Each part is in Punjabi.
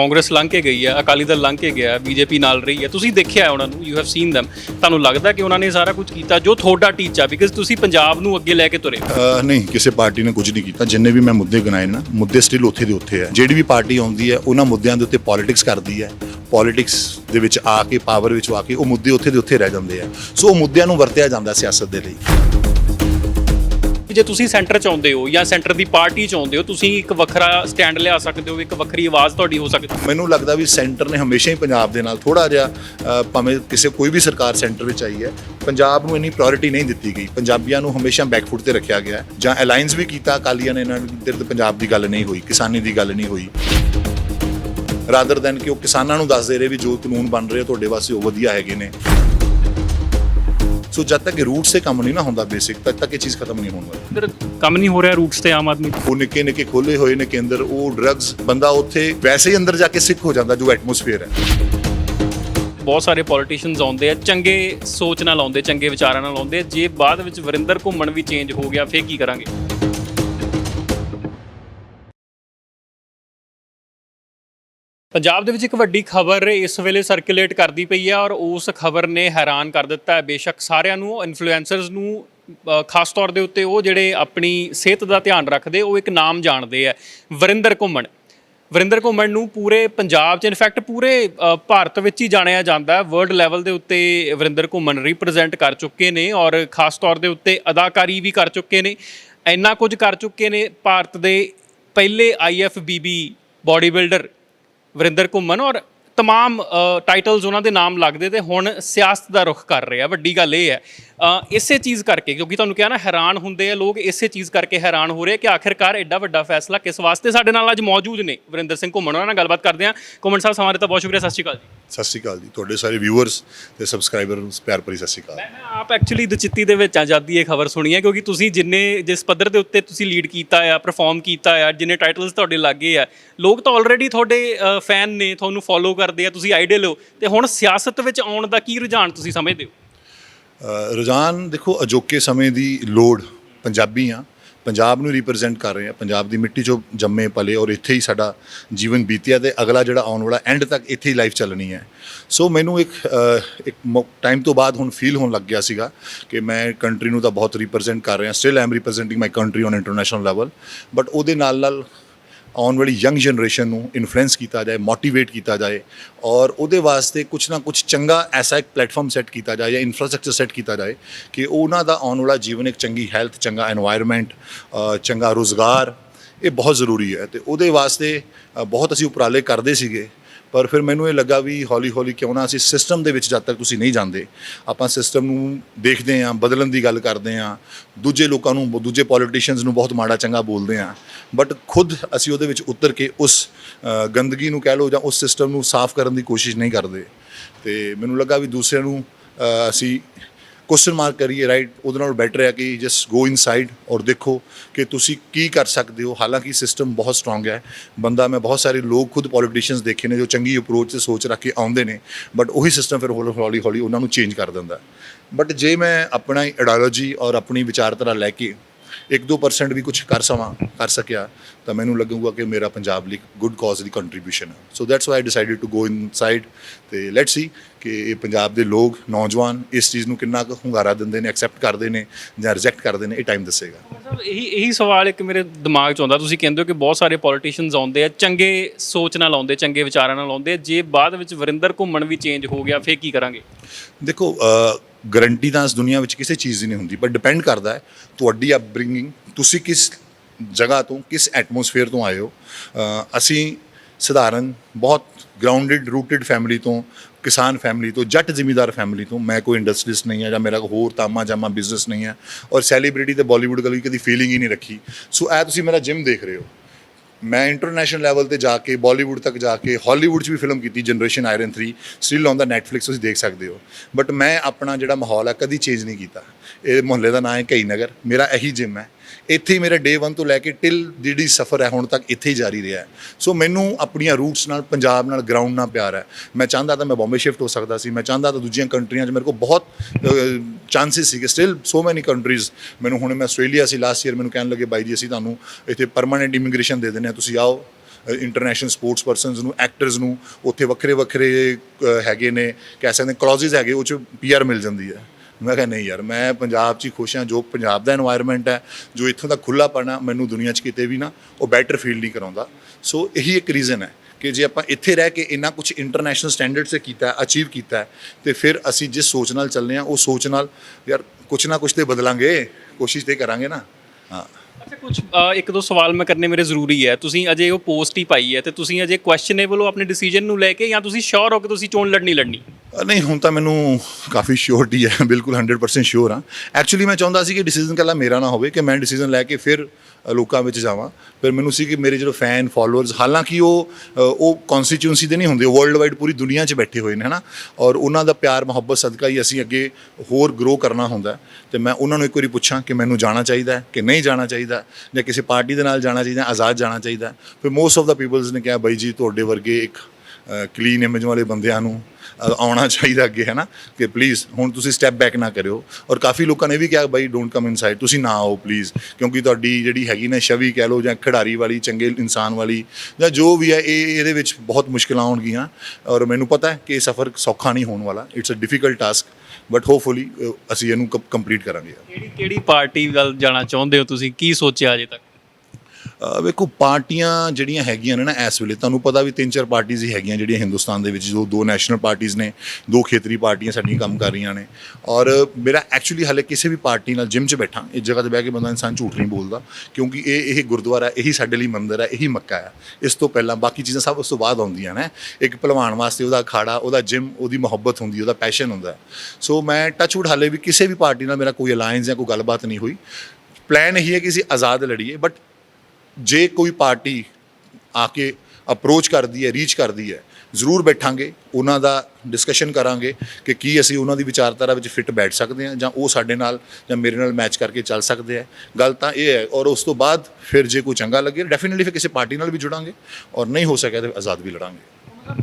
ਕਾਂਗਰਸ ਲੰਘ ਕੇ ਗਈ ਹੈ ਅਕਾਲੀ ਦਲ ਲੰਘ ਕੇ ਗਿਆ, ਬੀਜੇਪੀ ਨਾਲ ਰਹੀ ਹੈ ਤੁਸੀਂ ਦੇਖਿਆ ਹੈ ਉਹਨਾਂ ਨੂੰ ਯੂ ਹੈਵ ਸੀਨ them ਤੁਹਾਨੂੰ ਲੱਗਦਾ ਕਿ ਉਹਨਾਂ ਨੇ ਸਾਰਾ ਕੁਝ ਕੀਤਾ ਜੋ ਤੁਹਾਡਾ ਟੀਚਾ ਬਿਕਾਜ਼ ਤੁਸੀਂ ਪੰਜਾਬ ਨੂੰ ਅੱਗੇ ਲੈ ਕੇ ਤੁਰੇ ਅਹ, ਨਹੀਂ, ਕਿਸੇ ਪਾਰਟੀ ਨੇ ਕੁਝ ਨਹੀਂ ਕੀਤਾ। ਜਿੰਨੇ ਵੀ ਮੈਂ ਮੁੱਦੇ ਗਿਣਾਏ ਨਾ, ਮੁੱਦੇ ਸਟਿਲ ਉੱਥੇ ਦੇ ਉੱਥੇ ਹੈ ਜਿਹੜੀ ਵੀ ਪਾਰਟੀ ਆਉਂਦੀ ਹੈ ਉਹਨਾਂ ਮੁੱਦਿਆਂ ਦੇ ਉੱਤੇ ਪੋਲਿਟਿਕਸ ਕਰਦੀ ਹੈ ਪੋਲਿਟਿਕਸ ਦੇ ਵਿੱਚ ਆ ਕੇ ਪਾਵਰ ਵਿੱਚ ਆ ਕੇ, ਉਹ ਮੁੱਦੇ ਉੱਥੇ ਦੇ ਉੱਥੇ ਰਹਿ ਜਾਂਦੇ ਆ। ਸੋ ਉਹ ਮੁੱਦਿਆਂ ਨੂੰ ਵਰਤਿਆ ਜਾਂਦਾ ਸਿਆਸਤ ਦੇ ਲਈ। ਜੇ ਤੁਸੀਂ ਸੈਂਟਰ ਚ ਆਉਂਦੇ ਹੋ ਜਾਂ ਸੈਂਟਰ ਦੀ ਪਾਰਟੀ ਚ ਆਉਂਦੇ ਹੋ, ਤੁਸੀਂ ਇੱਕ ਵੱਖਰਾ ਸਟੈਂਡ ਲਿਆ ਸਕਦੇ ਹੋ, ਇੱਕ ਵੱਖਰੀ ਆਵਾਜ਼ ਤੁਹਾਡੀ ਹੋ ਸਕਦੀ ਮੈਨੂੰ ਲੱਗਦਾ ਵੀ ਸੈਂਟਰ ਨੇ ਹਮੇਸ਼ਾ ਹੀ ਪੰਜਾਬ ਦੇ ਨਾਲ ਥੋੜਾ ਜਿਹਾ ਭਾਵੇਂ ਕਿਸੇ ਕੋਈ ਵੀ ਸਰਕਾਰ ਸੈਂਟਰ ਵਿੱਚ ਆਈ ਹੈ, ਪੰਜਾਬ ਨੂੰ ਇੰਨੀ ਪ੍ਰਾਇੋਰਟੀ ਨਹੀਂ ਦਿੱਤੀ ਗਈ। ਪੰਜਾਬੀਆਂ ਨੂੰ ਹਮੇਸ਼ਾ ਬੈਕਫੁੱਟ ਤੇ ਰੱਖਿਆ ਗਿਆ ਜਾਂ ਅਲਾਈਅੰਸ ਵੀ ਕੀਤਾ, ਅਕਾਲੀਆਂ ਨੇ ਇਹਨਾਂ ਦੇ ਪੰਜਾਬ ਦੀ ਗੱਲ ਨਹੀਂ ਹੋਈ, ਕਿਸਾਨੀ ਦੀ ਗੱਲ ਨਹੀਂ ਹੋਈ। ਰਾਦਰ ਦੈਨ ਕਿ ਉਹ ਕਿਸਾਨਾਂ ਨੂੰ ਦੱਸਦੇ ਰਹੇ ਵੀ ਜੋ ਕਾਨੂੰਨ ਬਣ ਰਹੇ ਆ, ਤੁਹਾਡੇ ਵਾਸਤੇ ਉਹ ਵਧੀਆ ਹੈਗੇ ਨੇ। ਸੋ ਜਦ ਤੱਕ ਇਹ ਰੂਟ ਸੇ ਕੰਮ ਨਹੀਂ ਨਾ ਹੁੰਦਾ ਬੇਸਿਕ ਤਦ ਤੱਕ ਇਹ ਚੀਜ਼ ਖਤਮ ਨਹੀਂ ਹੋਣ ਵਾਲੀ ਇੱਧਰ ਕੰਮ ਨਹੀਂ ਹੋ ਰਿਹਾ ਰੂਟਸ ਤੇ ਆਮ ਆਦਮੀ ਉਹ ਨਿੱਕੇ ਨਿੱਕੇ ਖੋਲੇ ਹੋਏ ਨੇ ਕੇਂਦਰ ਉਹ ਡਰੱਗਸ ਬੰਦਾ ਉੱਥੇ ਵੈਸੇ ਹੀ ਅੰਦਰ ਜਾ ਕੇ ਸਿੱਖ ਹੋ ਜਾਂਦਾ ਜੋ ਐਟਮੋਸਫੇਅਰ ਹੈ ਬਹੁਤ ਸਾਰੇ ਪੋਲੀਟੀਸ਼ੀਅਨਸ ਆਉਂਦੇ ਆ ਚੰਗੇ ਸੋਚ ਨਾਲ ਆਉਂਦੇ ਚੰਗੇ ਵਿਚਾਰਾਂ ਨਾਲ ਆਉਂਦੇ। ਜੇ ਬਾਅਦ ਵਿੱਚ ਵਰਿੰਦਰ ਘੁੰਮਣ ਵੀ ਚੇਂਜ ਹੋ ਗਿਆ ਫੇਰ ਕੀ ਕਰਾਂਗੇ ਪੰਜਾਬ ਦੇ ਵਿੱਚ ਇੱਕ ਵੱਡੀ ਖਬਰ ਇਸ ਵੇਲੇ ਸਰਕੂਲੇਟ ਕਰਦੀ ਪਈ ਹੈ ਔਰ ਉਸ ਖਬਰ ਨੇ ਹੈਰਾਨ ਕਰ ਦਿੱਤਾ ਹੈ। ਬੇਸ਼ੱਕ ਸਾਰਿਆਂ ਨੂੰ ਇਨਫਲੂਐਂਸਰਸ ਨੂੰ ਖਾਸ ਤੌਰ ਦੇ ਉੱਤੇ ਉਹ ਜਿਹੜੇ ਆਪਣੀ ਸਿਹਤ ਦਾ ਧਿਆਨ ਰੱਖਦੇ, ਉਹ ਇੱਕ ਨਾਮ ਜਾਣਦੇ ਆ। ਵਰਿੰਦਰ ਘੁੰਮਣ। ਵਰਿੰਦਰ ਘੁੰਮਣ ਨੂੰ ਪੂਰੇ ਪੰਜਾਬ 'ਚ ਇਨਫੈਕਟ ਪੂਰੇ ਭਾਰਤ ਵਿੱਚ ਹੀ ਜਾਣਿਆ ਜਾਂਦਾ ਹੈ। ਵਰਲਡ ਲੈਵਲ ਦੇ ਉੱਤੇ ਵਰਿੰਦਰ ਘੁੰਮਣ ਰਿਪਰੈਜ਼ੈਂਟ ਕਰ ਚੁੱਕੇ ਨੇ ਔਰ ਖਾਸ ਤੌਰ ਦੇ ਉੱਤੇ ਅਦਾਕਾਰੀ ਵੀ ਕਰ ਚੁੱਕੇ ਨੇ। ਇੰਨਾ ਕੁਝ ਕਰ ਚੁੱਕੇ ਨੇ। ਭਾਰਤ ਦੇ ਪਹਿਲੇ ਆਈਐਫਬੀਬੀ ਬਾਡੀ ਬਿਲਡਰ ਵਰਿੰਦਰ ਘੁੰਮਣ ਔਰ तमाम ਟਾਈਟਲਸ ਉਹਨਾਂ ਦੇ ਨਾਮ ਲੱਗਦੇ ਤੇ ਹੁਣ ਸਿਆਸਤ ਦਾ ਰੁਖ ਕਰ ਰਹੇ ਆ ਵੱਡੀ ਗੱਲ ਇਹ ਹੈ ਅ, ਇਸੇ ਚੀਜ਼ ਕਰਕੇ ਕਿਉਂਕਿ ਤੁਹਾਨੂੰ ਕਿਹਾ ਨਾ ਹੈਰਾਨ ਹੁੰਦੇ ਆ ਲੋਕ ਇਸੇ ਚੀਜ਼ ਕਰਕੇ ਹੈਰਾਨ ਹੋ ਰਹੇ ਕਿ ਆਖਿਰਕਾਰ ਐਡਾ ਵੱਡਾ ਫੈਸਲਾ ਕਿਸ ਵਾਸਤੇ ਸਾਡੇ ਨਾਲ ਅੱਜ ਮੌਜੂਦ ਨੇ? ਵਰਿੰਦਰ ਸਿੰਘ ਘੁੰਮਣ ਉਹਨਾਂ ਨਾਲ ਗੱਲਬਾਤ ਕਰਦੇ ਆ ਘੁੰਮਣ ਸਾਹਿਬ ਸਮਾਂ ਦਿੱਤਾ ਬਹੁਤ ਸ਼ੁਕਰੀਆ ਸਤਿ ਸ਼੍ਰੀ ਅਕਾਲ ਜੀ। ਸਤਿ ਸ਼੍ਰੀ ਅਕਾਲ ਜੀ ਤੁਹਾਡੇ ਸਾਰੇ ਵਿਊਅਰਸ ਤੇ ਸਬਸਕ੍ਰਾਈਬਰ ਨੂੰ ਪਿਆਰ ਭਰੀ ਸਤਿ ਸ਼੍ਰੀ ਅਕਾਲ। ਮੈਂ ਆਪ ਐਕਚੁਅਲੀ ਦਚਿੱਤੀ ਦੇ ਵਿੱਚ ਆਜ਼ਾਦੀ ਇਹ ਖਬਰ ਸੁਣੀ ਹੈ ਕਿਉਂਕਿ ਤੁਸੀਂ ਜਿੰਨੇ ਜਿਸ ਪੱਧਰ ਦੇ ਉੱਤੇ ਤੁਸੀਂ ਲੀਡ ਕੀਤਾ ਆ ਪਰਫਾਰਮ ਕੀਤਾ ਆ ਜਿੰਨੇ ਟਾਈਟਲਸ ਤੁਹਾਡੇ ਲੱਗੇ ਆ ਲੋਕ ਤਾਂ ਆਲਰੇਡੀ ਤੁਹਾਡੇ ਫੈਨ ਨੇ ਤੁਹਾਨੂੰ ਫੋਲੋ ਕਰਦੇ ਆ ਤੁਸੀਂ ਆਈਡਲ ਹੋ। ਤੇ ਹੁਣ ਸਿਆਸਤ ਵਿੱਚ ਆਉਣ ਦਾ ਕੀ ਰੁਝਾਨ ਤੁਸੀਂ ਸਮਝਦੇ ਹੋ? ਰੁਝਾਨ ਦੇਖੋ ਅਜੋਕੇ ਸਮੇਂ ਦੀ ਲੋੜ ਪੰਜਾਬੀ ਆ। ਪੰਜਾਬ ਨੂੰ ਰਿਪਰੈਜ਼ੈਂਟ ਕਰ ਰਹੇ ਆ। ਪੰਜਾਬ ਦੀ ਮਿੱਟੀ 'ਚੋਂ ਜੰਮੇ ਪਲੇ ਔਰ ਇੱਥੇ ਹੀ ਸਾਡਾ ਜੀਵਨ ਬੀਤਿਆ ਤੇ ਅਗਲਾ ਜਿਹੜਾ ਆਉਣ ਵਾਲਾ ਐਂਡ ਤੱਕ ਇੱਥੇ ਹੀ ਲਾਈਫ ਚੱਲਣੀ ਹੈ। ਸੋ ਮੈਨੂੰ ਇੱਕ ਅ, ਇੱਕ ਟਾਈਮ ਤੋਂ ਬਾਅਦ ਹੁਣ ਫੀਲ ਹੋਣ ਲੱਗ ਗਿਆ ਸੀਗਾ ਕਿ ਮੈਂ ਕੰਟਰੀ ਨੂੰ ਤਾਂ ਬਹੁਤ ਰਿਪਰੈਜ਼ੈਂਟ ਕਰ ਰਿਹਾ। Still am representing my country on international level but ਉਹਦੇ ਨਾਲ ਨਾਲ ਆਉਣ ਵਾਲੀ ਯੰਗ ਜਨਰੇਸ਼ਨ ਨੂੰ ਇਨਫਲੂਐਂਸ ਕੀਤਾ ਜਾਏ ਮੋਟੀਵੇਟ ਕੀਤਾ ਜਾਏ ਔਰ ਉਹਦੇ ਵਾਸਤੇ ਕੁਝ ਨਾ ਕੁਝ ਚੰਗਾ ਐਸਾ ਇੱਕ ਪਲੇਟਫਾਰਮ ਸੈੱਟ ਕੀਤਾ ਜਾਏ ਜਾਂ ਇਨਫਰਾਸਟ੍ਰਕਚਰ ਸੈੱਟ ਕੀਤਾ ਜਾਏ ਕਿ ਉਹਨਾਂ ਦਾ ਆਉਣ ਵਾਲਾ ਜੀਵਨ ਇੱਕ ਚੰਗੀ ਹੈਲਥ ਚੰਗਾ এনवायरमेंट ਚੰਗਾ ਰੋਜ਼ਗਾਰ ਇਹ ਬਹੁਤ ਜ਼ਰੂਰੀ ਹੈ ਤੇ ਉਹਦੇ ਵਾਸਤੇ ਬਹੁਤ ਅਸੀਂ ਉਪਰਾਲੇ ਕਰਦੇ ਸੀਗੇ ਪਰ ਫਿਰ ਮੈਨੂੰ ਇਹ ਲੱਗਾ ਵੀ ਹੌਲੀ ਹੌਲੀ ਕਿਉਂ ਨਾ ਅਸੀਂ ਸਿਸਟਮ ਦੇ ਵਿੱਚ ਜਦ ਤੱਕ ਤੁਸੀਂ ਨਹੀਂ ਜਾਂਦੇ, ਆਪਾਂ ਸਿਸਟਮ ਨੂੰ ਦੇਖਦੇ ਆਂ ਬਦਲਣ ਦੀ ਗੱਲ ਕਰਦੇ ਆਂ ਦੂਜੇ ਲੋਕਾਂ ਨੂੰ, ਦੂਜੇ ਪੋਲੀਟੀਸ਼ੀਅਨਸ ਨੂੰ ਬਹੁਤ ਮਾੜਾ ਚੰਗਾ ਬੋਲਦੇ ਆਂ ਬਟ ਖੁਦ ਅਸੀਂ ਉਹਦੇ ਵਿੱਚ ਉਤਰ ਕੇ ਉਸ ਗੰਦਗੀ ਨੂੰ ਕਹਿ ਲਓ ਜਾਂ ਉਸ ਸਿਸਟਮ ਨੂੰ ਸਾਫ਼ ਕਰਨ ਦੀ ਕੋਸ਼ਿਸ਼ ਨਹੀਂ ਕਰਦੇ। ਤੇ ਮੈਨੂੰ ਲੱਗਾ ਵੀ ਦੂਸਰਿਆਂ ਨੂੰ ਅਸੀਂ ਕੁਐਸਚਨ ਮਾਰਕ ਕਰੀਏ ਰਾਈਟ ਉਹਦੇ ਨਾਲ ਬੈਟਰ ਹੈ ਕਿ ਜਸਟ ਗੋ ਇਨਸਾਈਡ ਔਰ ਦੇਖੋ ਕਿ ਤੁਸੀਂ ਕੀ ਕਰ ਸਕਦੇ ਹੋ। ਹਾਲਾਂਕਿ ਸਿਸਟਮ ਬਹੁਤ ਸਟਰੋਂਗ ਹੈ। ਬੰਦਾ, ਮੈਂ ਬਹੁਤ ਸਾਰੇ ਲੋਕ ਖੁਦ ਪੋਲੀਟੀਸ਼ੀਅਨਸ ਦੇਖੇ ਨੇ ਜੋ ਚੰਗੀ ਅਪਰੋਚ ਤੇ ਸੋਚ ਰੱਖ ਕੇ ਆਉਂਦੇ ਨੇ ਬਟ ਉਹੀ ਸਿਸਟਮ ਫਿਰ ਹੌਲੀ ਹੌਲੀ ਹੌਲੀ ਉਹਨਾਂ ਨੂੰ ਚੇਂਜ ਕਰ ਦਿੰਦਾ। ਬਟ ਜੇ ਮੈਂ ਆਪਣਾ ਆਈਡੀਓਲੋਜੀ ਔਰ ਆਪਣੀ ਵਿਚਾਰਧਾਰਾ ਲੈ ਕੇ 1-2% ਵੀ ਕੁਝ ਕਰ ਸਮਾਂ ਕਰ ਸਕਿਆ ਤਾਂ ਮੈਨੂੰ ਲੱਗੂਗਾ ਕਿ ਮੇਰਾ ਪੰਜਾਬ ਲਈ ਗੁੱਡ ਕਾਜ਼ ਦੀ ਕੰਟਰੀਬਿਊਸ਼ਨ ਹੈ so that's why I decided to go inside ਤੇ ਲੈਟਸ ਸੀ ਕਿ ਇਹ ਪੰਜਾਬ ਦੇ ਲੋਕ ਨੌਜਵਾਨ ਇਸ ਚੀਜ਼ ਨੂੰ ਕਿੰਨਾ ਕੁ ਹੁੰਗਾਰਾ ਦਿੰਦੇ ਨੇ ਐਕਸੈਪਟ ਕਰਦੇ ਨੇ ਜਾਂ ਰਿਜੈਕਟ ਕਰਦੇ ਨੇ ਇਹ ਟਾਈਮ ਦੱਸੇਗਾ। ਮਤਲਬ ਇਹੀ ਇਹੀ ਸਵਾਲ ਇੱਕ ਮੇਰੇ ਦਿਮਾਗ 'ਚ ਆਉਂਦਾ। ਤੁਸੀਂ ਕਹਿੰਦੇ ਹੋ ਕਿ ਬਹੁਤ ਸਾਰੇ ਪੋਲੀਟੀਸ਼ੀਅਨਸ ਆਉਂਦੇ ਆ ਚੰਗੇ ਸੋਚ ਨਾਲ ਆਉਂਦੇ ਚੰਗੇ ਵਿਚਾਰਾਂ ਨਾਲ ਆਉਂਦੇ ਆ। ਜੇ ਬਾਅਦ ਵਿੱਚ ਵਰਿੰਦਰ ਘੁੰਮਣ ਵੀ ਚੇਂਜ ਹੋ ਗਿਆ ਫੇਰ ਕੀ ਕਰਾਂਗੇ? ਦੇਖੋ ਗਰੰਟੀ ਤਾਂ ਇਸ ਦੁਨੀਆ ਵਿੱਚ ਕਿਸੇ ਚੀਜ਼ ਦੀ ਨਹੀਂ ਹੁੰਦੀ ਪਰ ਡਿਪੈਂਡ ਕਰਦਾ ਹੈ ਤੁਹਾਡੀ ਅਪਬ੍ਰਿੰਗਿੰਗ ਤੁਸੀਂ ਕਿਸ ਜਗ੍ਹਾ ਤੋਂ, ਕਿਸ ਐਟਮੋਸਫੇਅਰ ਤੋਂ ਆਏ ਹੋ। ਅਸੀਂ ਸਧਾਰਨ, ਬਹੁਤ ਗਰਾਊਂਡਡ ਰੂਟਡ ਫੈਮਿਲੀ ਤੋਂ, ਕਿਸਾਨ ਫੈਮਿਲੀ ਤੋਂ, ਜੱਟ ਜ਼ਿਮੀਦਾਰ ਫੈਮਿਲੀ ਤੋਂ, ਮੈਂ ਕੋਈ ਇੰਡਸਟਰੀਸਟ ਨਹੀਂ ਹੈ ਜਾਂ ਮੇਰਾ ਕੋਈ ਹੋਰ ਤਾਮਾ ਜਾਮਾ ਬਿਜ਼ਨਸ ਨਹੀਂ ਹੈ, ਔਰ ਸੈਲੀਬ੍ਰਿਟੀ ਤੇ ਬਾਲੀਵੁੱਡ ਕਦੀ ਕਦੀ ਫੀਲਿੰਗ ਹੀ ਨਹੀਂ ਰੱਖੀ। ਸੋ ਇਹ ਤੁਸੀਂ ਮੇਰਾ ਜਿਮ ਦੇਖ ਰਹੇ ਹੋ। ਮੈਂ ਇੰਟਰਨੈਸ਼ਨਲ ਲੈਵਲ ਤੇ ਜਾ ਕੇ ਬਾਲੀਵੁੱਡ ਤੱਕ ਜਾ ਕੇ ਹਾਲੀਵੁੱਡ 'ਚ ਵੀ ਫਿਲਮ ਕੀਤੀ generation iron 3 still on the Netflix ਤੁਸੀਂ ਦੇਖ ਸਕਦੇ ਹੋ। ਬਟ ਮੈਂ ਆਪਣਾ ਜਿਹੜਾ ਮਾਹੌਲ ਹੈ ਕਦੀ ਚੇਂਜ ਨਹੀਂ ਕੀਤਾ। ਇਹ ਮੁਹੱਲੇ ਦਾ ਨਾਮ ਹੈ ਕਈ ਨਗਰ। ਮੇਰਾ ਇਹੀ ਜਿਮ ਹੈ। ਇੱਥੇ ਹੀ ਮੇਰਾ ਡੇ 1 ਤੋਂ ਲੈ ਕੇ ਟਿਲ ਜਿਹੜੀ ਸਫ਼ਰ ਹੈ, ਹੁਣ ਤੱਕ ਇੱਥੇ ਹੀ ਜਾਰੀ ਰਿਹਾ ਸੋ ਮੈਨੂੰ ਆਪਣੀਆਂ ਰੂਟਸ ਨਾਲ, ਪੰਜਾਬ ਨਾਲ ਗਰਾਊਂਡ ਨਾਲ ਪਿਆਰ ਹੈ। ਮੈਂ ਚਾਹੁੰਦਾ ਤਾਂ ਮੈਂ ਬੰਬੇ ਸ਼ਿਫਟ ਹੋ ਸਕਦਾ ਸੀ। ਮੈਂ ਚਾਹੁੰਦਾ ਤਾਂ ਦੂਜੀਆਂ ਕੰਟਰੀਆਂ 'ਚ ਮੇਰੇ ਕੋਲ ਬਹੁਤ ਚਾਂਸਸ ਸੀਗੇ। ਸਟਿਲ ਸੋ ਮੈਨੀ ਕੰਟਰੀਜ਼ ਮੈਨੂੰ ਹੁਣ ਮੈਂ ਆਸਟ੍ਰੇਲੀਆ ਸੀ ਲਾਸਟ ਈਅਰ ਮੈਨੂੰ ਕਹਿਣ ਲੱਗੇ, ਬਾਈ ਜੀ, ਅਸੀਂ ਤੁਹਾਨੂੰ ਇੱਥੇ ਪਰਮਾਨੈਂਟ ਇਮੀਗ੍ਰੇਸ਼ਨ ਦੇ ਦਿੰਦੇ ਹਾਂ। ਤੁਸੀਂ ਆਓ ਇੰਟਰਨੈਸ਼ਨਲ ਸਪੋਰਟਸ ਪਰਸਨਸ ਨੂੰ ਐਕਟਰਸ ਨੂੰ, ਉੱਥੇ ਵੱਖਰੇ ਵੱਖਰੇ ਹੈਗੇ ਨੇ, ਕਹਿ ਸਕਦੇ ਕਲੌਜ਼ਸ ਹੈਗੇ, ਉਹ ਚ ਪੀਆਰ ਮਿਲ ਜਾਂਦੀ ਹੈ। ਮੈਂ ਕਿਹਾ ਨਹੀਂ ਯਾਰ, ਮੈਂ ਪੰਜਾਬ 'ਚ ਹੀ ਖੁਸ਼ ਹਾਂ, ਜੋ ਪੰਜਾਬ ਦਾ এনवायरमेंट ਹੈ, ਜੋ ਇੱਥੋਂ ਦਾ ਖੁੱਲਾ ਪਣਾ ਮੈਨੂੰ ਦੁਨੀਆ 'ਚ ਕਿਤੇ ਵੀ ਨਾ ਉਹ ਬੈਟਰ ਫੀਲ ਨਹੀਂ ਕਰਾਉਂਦਾ। ਸੋ ਇਹੀ ਇੱਕ ਰੀਜ਼ਨ ਹੈ ਕਿ ਜੇ ਆਪਾਂ ਇੱਥੇ ਰਹਿ ਕੇ ਇੰਨਾ ਕੁਝ ਇੰਟਰਨੈਸ਼ਨਲ ਸਟੈਂਡਰਡ ਸੇ ਕੀਤਾ ਅਚੀਵ ਕੀਤਾ ਤੇ ਫਿਰ ਅਸੀਂ ਜਿਸ ਸੋਚ ਨਾਲ ਚੱਲਨੇ ਆ ਉਹ ਸੋਚ ਨਾਲ ਯਾਰ ਕੁਛ ਨਾ ਕੁਛ ਤੇ ਬਦਲਾਂਗੇ, ਕੋਸ਼ਿਸ਼ ਤੇ ਕਰਾਂਗੇ ਨਾ। ਹਾਂ। ਅੱਛਾ ਕੁਝ ਇੱਕ ਦੋ ਸਵਾਲ ਮੈਂ ਕਰਨੇ ਮੇਰੇ ਜ਼ਰੂਰੀ ਹੈ। ਤੁਸੀਂ ਅਜੇ ਉਹ ਪੋਸਟ ਹੀ ਪਾਈ ਹੈ ਤੇ ਤੁਸੀਂ ਅਜੇ ਕੁਐਸਚਨੇਬਲ ਹੋ ਆਪਣੇ ਡਿਸੀਜਨ ਨੂੰ ਲੈ ਕੇ ਜਾਂ ਤੁਸੀਂ ਸ਼ੋਰ ਹੋ ਕਿ ਤੁਸੀਂ ਚੋਣ ਲੜਨੀ ਲੜਨੀ? ਨਹੀਂ, ਹੁਣ ਤਾਂ ਮੈਨੂੰ ਕਾਫੀ ਸ਼ੋਰਟੀ ਹੈ, ਬਿਲਕੁਲ 100% ਸ਼ੋਰ ਹਾਂ। ਐਕਚੁਅਲੀ ਮੈਂ ਚਾਹੁੰਦਾ ਸੀ ਕਿ ਡਿਸੀਜਨ ਕੱਲਾ ਮੇਰਾ ਨਾ ਹੋਵੇ, ਕਿ ਮੈਂ ਡਿਸੀਜਨ ਲੈ ਕੇ ਫਿਰ ਲੋਕਾਂ ਵਿੱਚ ਜਾਵਾਂ। ਫਿਰ ਮੈਨੂੰ ਸੀ ਕਿ ਮੇਰੇ ਜਿਹੜੇ ਫੈਨ ਫਾਲੋਅਰਸ ਹਾਲਾਂਕਿ ਉਹ ਉਹ ਕਨਸਟੀਚੁਐਂਸੀ ਦੇ ਨਹੀਂ ਹੁੰਦੇ ਵਰਲਡ ਵਾਈਡ ਪੂਰੀ ਦੁਨੀਆ 'ਚ ਬੈਠੇ ਹੋਏ ਨੇ, ਹਨਾ? ਔਰ ਉਹਨਾਂ ਦਾ ਪਿਆਰ, ਮੁਹੱਬਤ, ਸਦਕਾ ਹੀ ਅਸੀਂ ਅੱਗੇ ਹੋਰ ਗਰੋ ਕਰਨਾ ਹੁੰਦਾ ਹੈ। ਤੇ ਮੈਂ ਉਹਨਾਂ ਨੂੰ ਇੱਕ ਵਾਰੀ ਪੁੱਛਾਂ ਕਿ ਮੈਨੂੰ ਜਾਣਾ ਚਾਹੀਦਾ ਹੈ ਕਿ ਨਹੀਂ ਜਾਣਾ ਚਾਹੀਦਾ। ਜਾਂ ਕਿਸੇ ਪਾਰਟੀ ਦੇ ਨਾਲ ਜਾਣਾ ਚਾਹੀਦਾ ਆਜ਼ਾਦ ਜਾਣਾ ਚਾਹੀਦਾ ਫਿਰ ਮੋਸਟ ਆਫ ਦਾ ਪੀਪਲਸ ਨੇ ਕਿਹਾ, ਬਾਈ ਜੀ, ਤੁਹਾਡੇ ਵਰਗੇ ਇੱਕ ਕਲੀਨ ਇਮੇਜ ਵਾਲੇ ਬੰਦਿਆਂ ਨੂੰ ਆਉਣਾ ਚਾਹੀਦਾ ਅੱਗੇ, ਹੈ ਨਾ? ਕਿ ਪਲੀਜ਼ ਹੁਣ ਤੁਸੀਂ ਸਟੈਪ ਬੈਕ ਨਾ ਕਰਿਓ। ਔਰ ਕਾਫੀ ਲੋਕਾਂ ਨੇ ਵੀ ਕਿਹਾ, ਬਾਈ ਡੋਂਟ ਕਮ ਇਨਸਾਈਡ ਤੁਸੀਂ ਨਾ ਆਓ ਪਲੀਜ਼ ਕਿਉਂਕਿ ਤੁਹਾਡੀ ਜਿਹੜੀ ਹੈਗੀ ਨਾ ਛਵੀ ਕਹਿ ਲਓ, ਜਾਂ ਖਿਡਾਰੀ ਵਾਲੀ, ਚੰਗੇ ਇਨਸਾਨ ਵਾਲੀ, ਜਾਂ ਜੋ ਵੀ ਹੈ, ਇਹ, ਇਹਦੇ ਵਿੱਚ ਬਹੁਤ ਮੁਸ਼ਕਲਾਂ ਆਉਣਗੀਆਂ ਔਰ ਮੈਨੂੰ ਪਤਾ ਹੈ ਕਿ ਇਹ ਸਫ਼ਰ ਸੌਖਾ ਨਹੀਂ ਹੋਣ ਵਾਲਾ it's a difficult task but hopefully ਅਸੀਂ ਇਹਨੂੰ ਕੰਪਲੀਟ ਕਰਾਂਗੇ। ਕਿਹੜੀ ਕਿਹੜੀ ਪਾਰਟੀ ਵੱਲ ਜਾਣਾ ਚਾਹੁੰਦੇ ਹੋ ਤੁਸੀਂ? ਕੀ ਸੋਚਿਆ ਅਜੇ ਤੱਕ? ਵੇਖੋ, ਪਾਰਟੀਆਂ ਜਿਹੜੀਆਂ ਹੈਗੀਆਂ ਨੇ ਨਾ ਇਸ ਵੇਲੇ, ਤੁਹਾਨੂੰ ਪਤਾ ਵੀ ਤਿੰਨ ਚਾਰ ਪਾਰਟੀਆਂ ਹੀ ਹੈਗੀਆਂ ਜਿਹੜੀਆਂ ਹਿੰਦੁਸਤਾਨ ਦੇ ਵਿੱਚ, ਜੋ ਦੋ ਨੈਸ਼ਨਲ ਪਾਰਟੀਆਂ ਨੇ, ਦੋ ਖੇਤਰੀ ਪਾਰਟੀਆਂ ਸਾਡੀਆਂ ਕੰਮ ਕਰ ਰਹੀਆਂ ਨੇ। ਔਰ ਮੇਰਾ ਐਕਚੁਅਲੀ ਹਾਲੇ ਕਿਸੇ ਵੀ ਪਾਰਟੀ ਨਾਲ ਜਿਮ 'ਚ ਬੈਠਾ, ਇਸ ਜਗ੍ਹਾ ਤੇ ਬਹਿ ਕੇ ਬੰਦਾ ਇਨਸਾਨ ਝੂਠ ਨਹੀਂ ਬੋਲਦਾ, ਕਿਉਂਕਿ ਇਹ ਇਹ ਗੁਰਦੁਆਰਾ, ਇਹੀ ਸਾਡੇ ਲਈ ਮੰਦਿਰ ਹੈ, ਇਹੀ ਮੱਕਾ ਹੈ। ਇਸ ਤੋਂ ਪਹਿਲਾਂ ਬਾਕੀ ਚੀਜ਼ਾਂ ਸਭ ਉਸ ਤੋਂ ਬਾਅਦ ਆਉਂਦੀਆਂ ਨੇ। ਇੱਕ ਭਲਵਾਨ ਵਾਸਤੇ ਉਹਦਾ ਅਖਾੜਾ, ਉਹਦਾ ਜਿਮ ਉਹਦੀ ਮੁਹੱਬਤ ਹੁੰਦੀ ਉਹਦਾ ਪੈਸ਼ਨ ਹੁੰਦਾ ਸੋ ਮੈਂ ਟੱਚਵੁੱਡ ਹਾਲੇ ਵੀ ਕਿਸੇ ਵੀ ਪਾਰਟੀ ਨਾਲ ਮੇਰਾ ਕੋਈ ਅਲਾਈਅੰਸ ਜਾਂ ਕੋਈ ਗੱਲਬਾਤ ਨਹੀਂ ਹੋਈ। ਪਲਾਨ ਇਹੀ ਹੈ ਕਿ ਅਸੀਂ ਆਜ਼ਾਦ ਲੜੀਏ ਬਟ ਜੇ ਕੋਈ ਪਾਰਟੀ ਆ ਕੇ ਅਪਰੋਚ ਕਰਦੀ ਹੈ ਰੀਚ ਕਰਦੀ ਹੈ ਜ਼ਰੂਰ ਬੈਠਾਂਗੇ ਉਹਨਾਂ ਦਾ ਡਿਸਕਸ਼ਨ ਕਰਾਂਗੇ ਕਿ ਕੀ ਅਸੀਂ ਉਹਨਾਂ ਦੀ ਵਿਚਾਰਧਾਰਾ ਵਿੱਚ ਫਿੱਟ ਬੈਠ ਸਕਦੇ ਹਾਂ ਜਾਂ ਉਹ ਸਾਡੇ ਨਾਲ ਜਾਂ ਮੇਰੇ ਨਾਲ ਮੈਚ ਕਰਕੇ ਚੱਲ ਸਕਦੇ ਆ ਗੱਲ ਤਾਂ ਇਹ ਹੈ ਔਰ ਉਸ ਤੋਂ ਬਾਅਦ ਫਿਰ ਜੇ ਕੋਈ ਚੰਗਾ ਲੱਗੇ ਡੈਫੀਨਿਟਲੀ ਫਿਰ ਕਿਸੇ ਪਾਰਟੀ ਨਾਲ ਵੀ ਜੁੜਾਂਗੇ ਔਰ ਨਹੀਂ ਹੋ ਸਕਿਆ ਤਾਂ ਆਜ਼ਾਦ ਵੀ ਲੜਾਂਗੇ।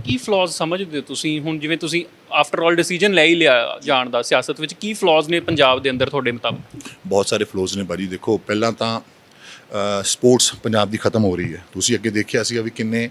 ਕੀ ਫਲॉज ਸਮਝਦੇ ਹੋ ਤੁਸੀਂ? ਹੁਣ ਜਿਵੇਂ ਤੁਸੀਂ ਆਫਟਰ ਆਲ ਡਿਸੀਜਨ ਲੈ ਹੀ ਲਿਆ ਜਾਣ ਦਾ ਸਿਆਸਤ ਵਿੱਚ ਕੀ ਫਲॉज ਨੇ ਪੰਜਾਬ ਦੇ ਅੰਦਰ ਤੁਹਾਡੇ ਮੁਤਾਬਕ? ਬਹੁਤ ਸਾਰੇ ਫਲੋਜ਼ ਨੇ ਭਾਜੀ। ਦੇਖੋ ਪਹਿਲਾਂ ਤਾਂ ਸਪੋਰਟਸ ਪੰਜਾਬ ਦੀ ਖਤਮ ਹੋ ਰਹੀ ਹੈ। ਤੁਸੀਂ ਅੱਗੇ ਦੇਖਿਆ ਸੀਗਾ ਵੀ ਕਿੰਨੇ